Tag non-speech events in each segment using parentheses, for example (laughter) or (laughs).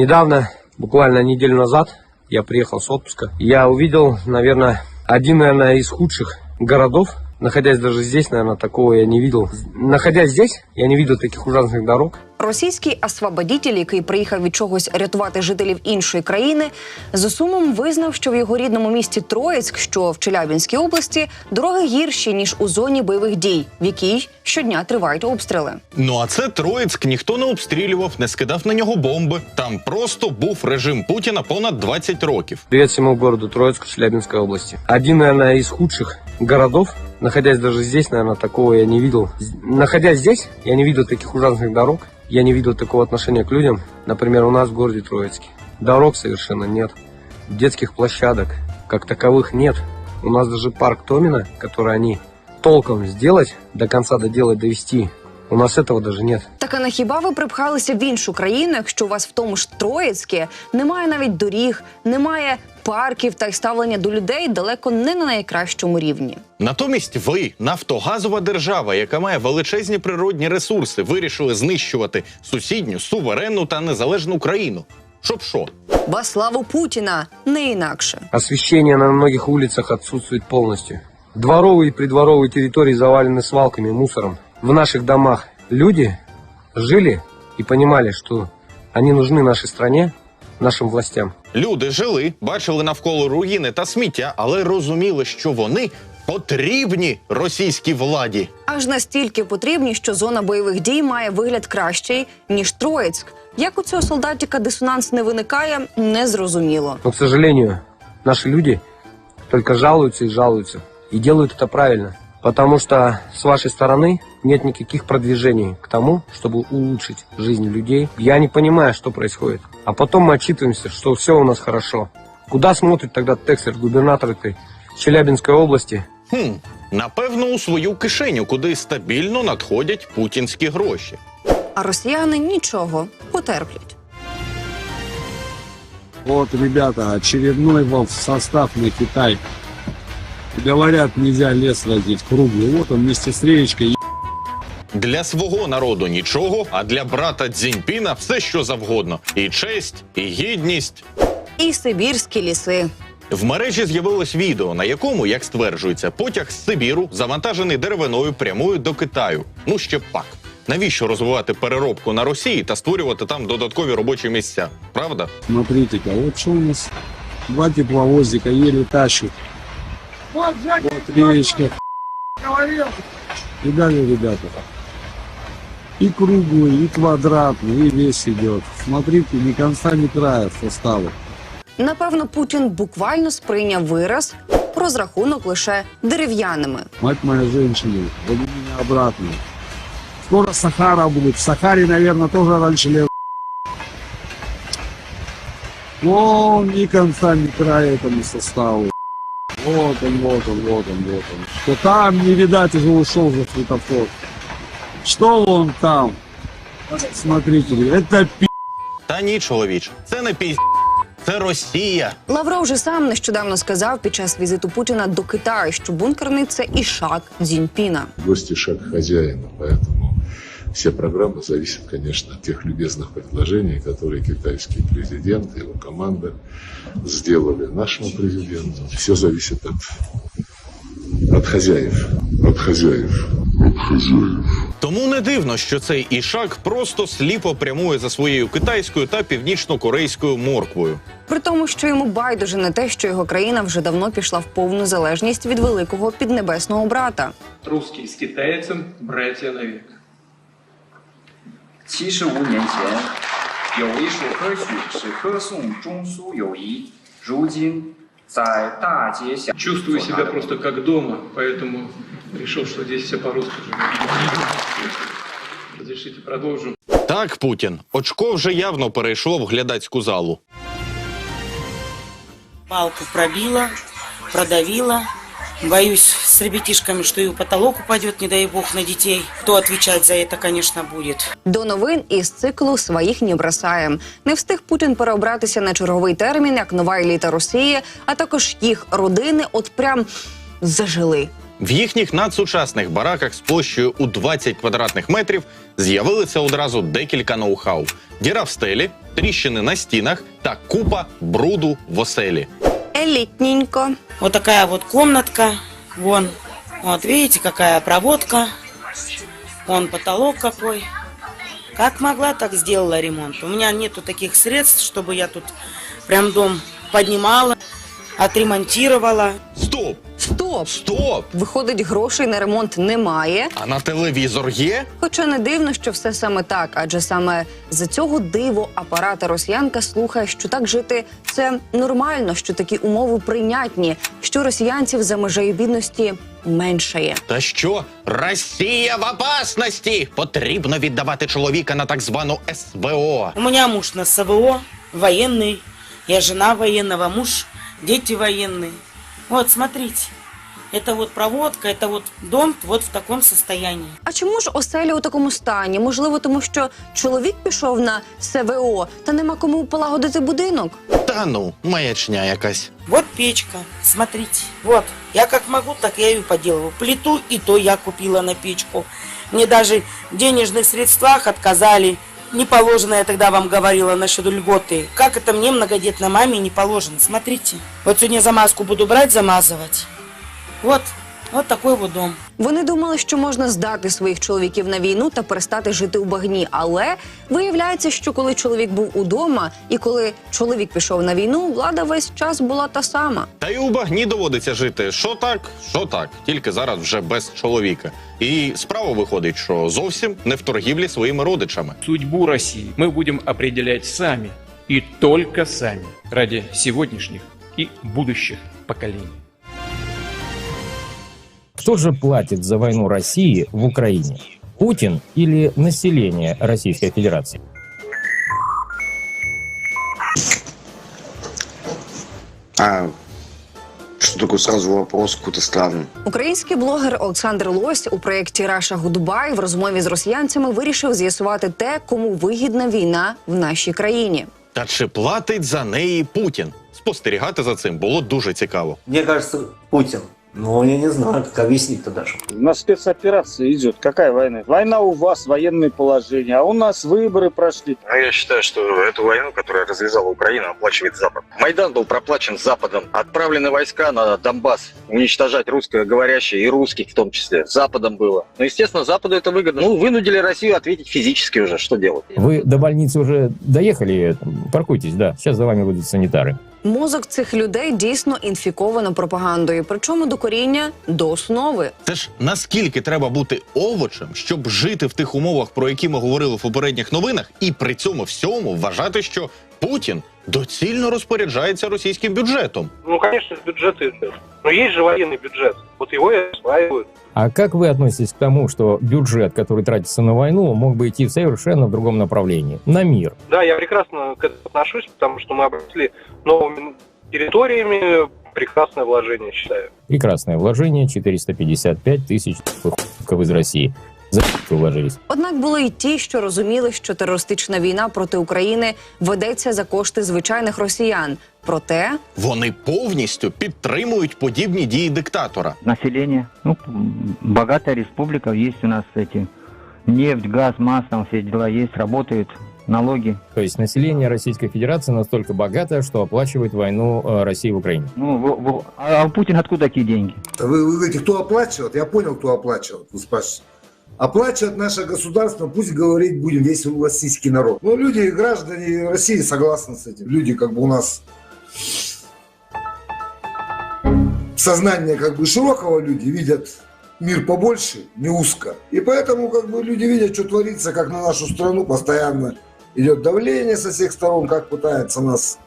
Недавно, буквально неделю назад, я приехал с отпуска. Я увидел, наверное, один, наверное, из худших городов. Находясь даже здесь, наверное, такого я не видел. Находясь здесь, я не видел таких ужасных дорог. Російський освободітель, який приїхав від чогось рятувати жителів іншої країни, з сумом визнав, що в його рідному місті Троїцьк, що в Челябінській області, дороги гірші ніж у зоні бойових дій, в якій щодня тривають обстріли. Ну а це Троїцьк ніхто не обстрілював, не скидав на нього бомби. Там просто був режим Путіна понад 20 років. Привет всему городу Троицку Челябинской области. Один, наверное, из худших городов. Находясь даже здесь, наверное, такого я не видел. Находясь здесь, я не видел таких ужасных дорог. Я не видел такого отношения к людям. Например, у нас в городе Троицке. Дорог совершенно нет. Детских площадок как таковых нет. У нас даже парк Томина, который они толком сделать, до конца доделать, довести, у нас этого даже нет. Так а на хіба ви припхалися в іншу країну, якщо у вас в тому ж Троїцьке немає навіть доріг, немає парків та й ставлення до людей далеко не на найкращому рівні. Натомість ви, нафтогазова держава, яка має величезні природні ресурси, вирішили знищувати сусідню, суверенну та незалежну країну. Щоб що? Во славу Путіна не інакше. Освещение на многих улицах отсутствует полностью. Дворовые и придворовые территории завалены свалками, мусором. В наших домах люди жили и понимали, что они нужны нашей стране, нашим властям. Люди жили, бачили навколо руїни та сміття, але розуміли, що вони потрібні російській владі. Аж настільки потрібні, що зона бойових дій має вигляд кращий ніж Троїцьк. Як у цього солдатіка дисонанс не виникає, незрозуміло. Но, к сожалению, наши люди только жалуются и жалуются. И делают это правильно. Потому что с вашей стороны нет никаких продвижений к тому, чтобы улучшить жизнь людей. Я не понимаю, что происходит. А потом мы отчитываемся, что все у нас хорошо. Куда смотрит тогда Текслер, губернатор этой Челябинской области? Хм, напевно, у свою кишеню, куди стабільно надходять путінські гроші. А росіяни нічого потерплять. Вот, ребята, очередной вал в состав на Китай. Говорят, нельзя лес возить круглый. Вот он вместе с речкой. Для свого народу нічого, а для брата Дзіньпіна все що завгодно: і честь, і гідність. І сибірські ліси. В мережі з'явилось відео, на якому, як стверджується, потяг з Сибіру, завантажений деревиною, прямує до Китаю. Ну ще пак. Навіщо розвивати переробку на Росії та створювати там додаткові робочі місця? Правда? Смотрите-ка, вот что у нас. Два тепловозика еле тащат. Вот речка. И далее, ребята. И круглый, и квадратный, и весь идет. Смотрите, ни конца, ни края составы. Напевно, Путін буквально сприйняв вираз розрахунок лише дерев'яними. Мать моя женщина, вот у меня обратно. Скоро Сахара будет. В Сахаре, наверное, тоже раньше лет. Вон ни конца, ни края этому составу. Вот он, вот он, вот он, вот он. Что там не видать, уже ушел за светофор. Что вон там? Смотрите, это пи***. Та ні, чоловіч, це не пізь. Це Росія. Лавров же сам нещодавно сказав під час візиту Путіна до Китаю, що бункерний це ішак Дзіньпіна. Гости шаг хозяина, поэтому все программы зависят, конечно, от тех любезных предложений, которые китайский президент и его команда сделали нашему президенту. Все зависит от, от хозяев, от хозяев, хазяїв. Тому не дивно, що цей ішак просто сліпо прямує за своєю китайською та північно-корейською морквою. При тому, що йому байдуже на те, що його країна вже давно пішла в повну залежність від великого піднебесного брата. Русський з китайцем браття навік. Чувствую себе просто як дома, поэтому решил, что здесь все по-русски. Разрешите продолжим. Так, Путін, очко вже явно перейшло в глядацьку залу. Палку пробила, продавила. Боюсь с ребятишками, что и в потолок упадет, не дай бог, на детей. Кто отвечать за это, конечно, будет. До новин із циклу своїх не бросає. Не встиг Путін переобратися на черговий термін, як нова еліта Росії, а також їх родини, от прям зажили. В їхніх надсучасних бараках з площею у 20 квадратних метрів з'явилися одразу декілька ноу-хау: діра в стелі, тріщини на стінах та купа бруду в оселі. Елітненько. Вот такая вот комнатка. Вон. Вот видите, какая проводка. Вон потолок какой. Как могла, так сделала ремонт. У меня нету таких средств, чтобы я тут прям дом поднимала, отремонтировала. Стоп! Стоп! Стоп! Виходить, грошей на ремонт немає. А на телевізор є? Хоча не дивно, що все саме так, адже саме за цього диво апарата росіянка слухає, що так жити це нормально, що такі умови прийнятні, що росіянців за межею бідності меншає. Та що Росія в опасності? Потрібно віддавати чоловіка на так звану СВО. У меня муж на СВО, военный. Я жена военного, муж, дети военные. Вот, смотрите. Это вот проводка, это вот дом вот в таком состоянии. А чому ж оселя у такому стані? Можливо, тому що чоловік пішов на СВО та нема кому полагодити будинок. Та ну, маячня якась. Вот печка, смотрите. Вот, я как могу, так я ее поделываю. Плиту и то я купила на печку. Мне даже в денежных средствах отказали. Не положено, я тогда вам говорила насчет льготы. Как это мне, многодетной маме, не положено? Смотрите. Вот сегодня замазку буду брать, замазывать. Вот, вот такой вот дом. Вони думали, що можна здати своїх чоловіків на війну та перестати жити у багні. Але виявляється, що коли чоловік був удома і коли чоловік пішов на війну, влада весь час була та сама. Та й у багні доводиться жити. Що так, що так, тільки зараз вже без чоловіка. І справа виходить, що зовсім не в торгівлі своїми родичами. Судьбу России мы будем определять сами и только сами ради сегодняшних и будущих поколений. Кто же платит за войну России в Украине? Путин или население Российской Федерации? А что такое сразу вопрос какой-то? Український блогер Олександр Лось у проєкті Раша Гудбай в розмові з росіянцями вирішив з'ясувати те, кому вигідна війна в нашій країні. Та чи платить за неї Путін? Спостерігати за цим було дуже цікаво. Мне кажется, Путин. Но я не знаю, как объяснить-то даже. У нас спецоперация идет. Какая война? Война у вас, военные положения, а у нас выборы прошли. Ну, я считаю, что эту войну, которая развязала Украина, оплачивает Запад. Майдан был проплачен Западом. Отправлены войска на Донбасс уничтожать русскоговорящие и русских в том числе. Западом было. Ну, естественно, Западу это выгодно. Ну, вынудили Россию ответить физически уже. Что делать? Вы до больницы уже доехали? Паркуйтесь, да. Сейчас за вами будут санитары. Мозок цих людей дійсно інфіковано пропагандою, причому до коріння до основи. Це ж наскільки треба бути овочем, щоб жити в тих умовах, про які ми говорили в попередніх новинах, і при цьому всьому вважати, що Путін доцільно розпоряджається російським бюджетом. Ну, конечно, бюджет идет. Но есть же военный бюджет. Вот его и осваивают. А как вы относитесь к тому, что бюджет, который тратится на войну, мог бы идти в совершенно другом направлении? На мир. Да, я прекрасно к этому отношусь, потому что мы обросли новыми территориями. Прекрасное вложение, считаю. Прекрасное вложение, 455 тысяч выходков из России. За вы вложились. Однак були й ті, що розуміли, що терористична війна проти України ведеться за кошти звичайних росіян. Проте Вони повністю підтримують подібні дії диктатора. Население. Ну, м, богатая республика, есть у нас эти нефть, газ, масло, там все дела есть, работают, налоги. То есть население Российской Федерации настолько богатое, что оплачивает войну э, России в Украине. Ну, во- во- а у Путина откуда такие деньги? Вы, вы говорите, кто оплачивает? Я понял, кто оплачивает. Вы спрашиваете. Оплачивает наше государство, пусть говорить будем весь российский народ. Ну, люди, граждане России согласны с этим. Люди как бы у нас сознание как бы широкого люди видят мир побольше, не узко. И поэтому как бы люди видят, что творится, как на нашу страну постоянно идет давление со всех сторон, как пытается нас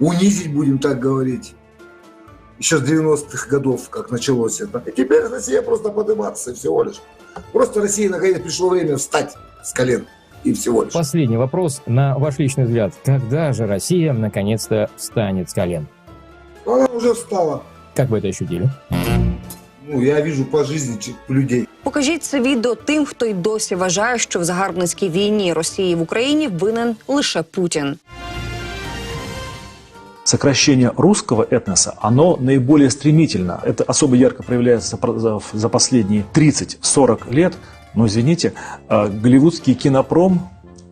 унизить, будем так говорить. Еще с 90-х годов, как началось это. И теперь Россия просто подниматься всего лишь. Просто России наконец пришло время встать с колен. И всего лишь. Последний вопрос. На ваш личный взгляд, когда же Россия наконец-то встанет с колен? Она уже встала. Как вы это ощутили? Ну, я вижу по жизни ч- людей. покажіть це відео тим, хто й досі вважає, що в загарбницькій війні Росії в Україні винен лише Путін. сокращение русского этноса, оно наиболее стремительно. Это особо ярко проявляется про- за, за последние 30-40 лет. Но, извините, э, голливудский кинопром,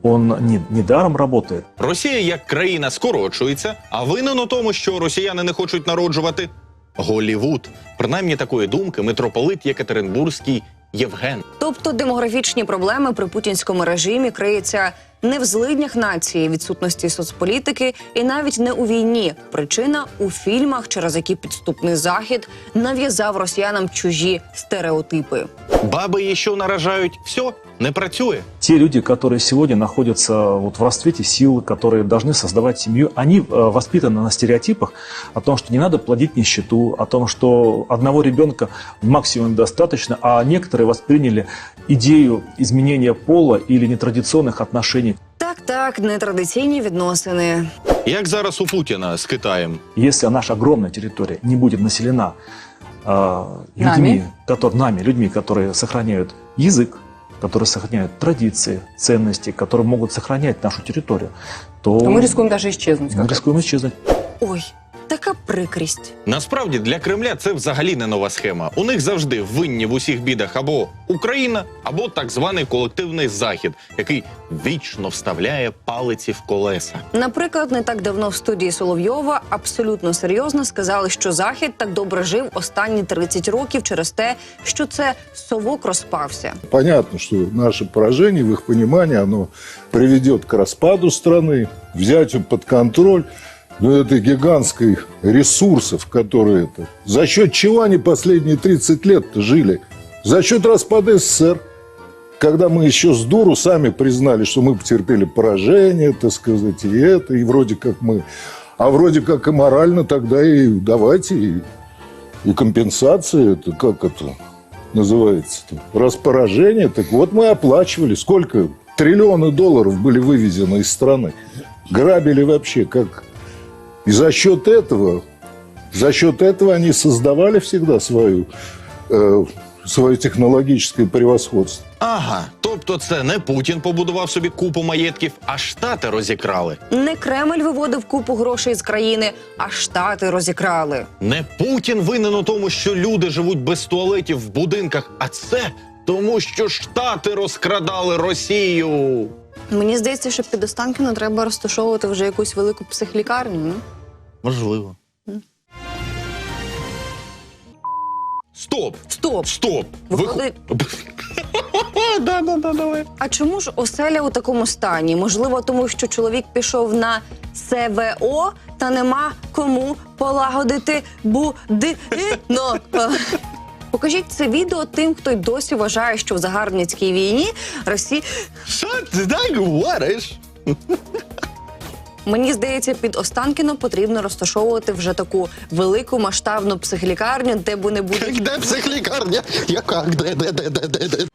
он не, недаром работает. Росія як країна скорочується, а винен у тому, що росіяни не хочуть народжувати Голівуд. Принаймні такої думки митрополит Єкатеринбурзький Євген. Тобто демографічні проблеми при путінському режимі криються не в злиднях нації, відсутності соцполітики і навіть не у війні. Причина у фільмах, через які підступний захід нав'язав росіянам чужі стереотипи. Баби що наражають, все не працює. Те люди, которые сегодня находятся вот в расцвете сил, которые должны создавать семью, они э, воспитаны на стереотипах о том, что не надо плодить нищету, о том, что одного ребенка максимум достаточно, а некоторые восприняли идею изменения пола или нетрадиционных отношений. Так, так, нетрадиційні відносини. Як зараз у Путіна з Китаєм. Если наша огромная территория не будет населена э, людьми, которые, нами, людьми, которые сохраняют язык, которые сохраняют традиции, ценности, которые могут сохранять нашу территорию, то, То мы рискуем даже исчезнуть. мы рискуем исчезнуть. Ой, така прикрість. Насправді для Кремля це взагалі не нова схема. У них завжди винні в усіх бідах або Україна, або так званий колективний захід, який вічно вставляє палиці в колеса. Наприклад, не так давно в студії Соловйова абсолютно серйозно сказали, що захід так добре жив останні 30 років через те, що це совок розпався. Понятно, что наше поражение, в их понимании, оно приведет к распаду страны, взятию под контроль ну, этой гигантской ресурсов, которые это... За счет чего они последние 30 лет жили? За счет распада СССР. Когда мы еще с дуру сами признали, что мы потерпели поражение, так сказать, и это, и вроде как мы... А вроде как и морально тогда и давайте, и, и компенсации, это как это называется, раз поражение, так вот мы оплачивали. Сколько? Триллионы долларов были вывезены из страны. Грабили вообще как... И за счет этого, за счет этого они создавали всегда свою, э, свое технологическое превосходство. Ага, тобто це не Путін побудував собі купу маєтків, а штати розікрали. Не Кремль виводив купу грошей з країни, а штати розікрали. Не Путін винен у тому, що люди живуть без туалетів в будинках, а це тому, що штати розкрадали Росію. Мені здається, що під Останкіно треба розташовувати вже якусь велику психлікарню. Ну? Можливо. Стоп! Стоп! Стоп! Виходить- (laughs) да, да, да, давай. А чому ж оселя у такому стані? Можливо, тому що чоловік пішов на СВО та нема кому полагодити будинок. (laughs) Покажіть це відео тим, хто й досі вважає, що в загарбницькій війні Росія. Що ти так говориш? Мені здається, під Останкіно потрібно розташовувати вже таку велику масштабну психлікарню, де б не буде Де психлікарня? Яка? Де, де, де, де, де, де?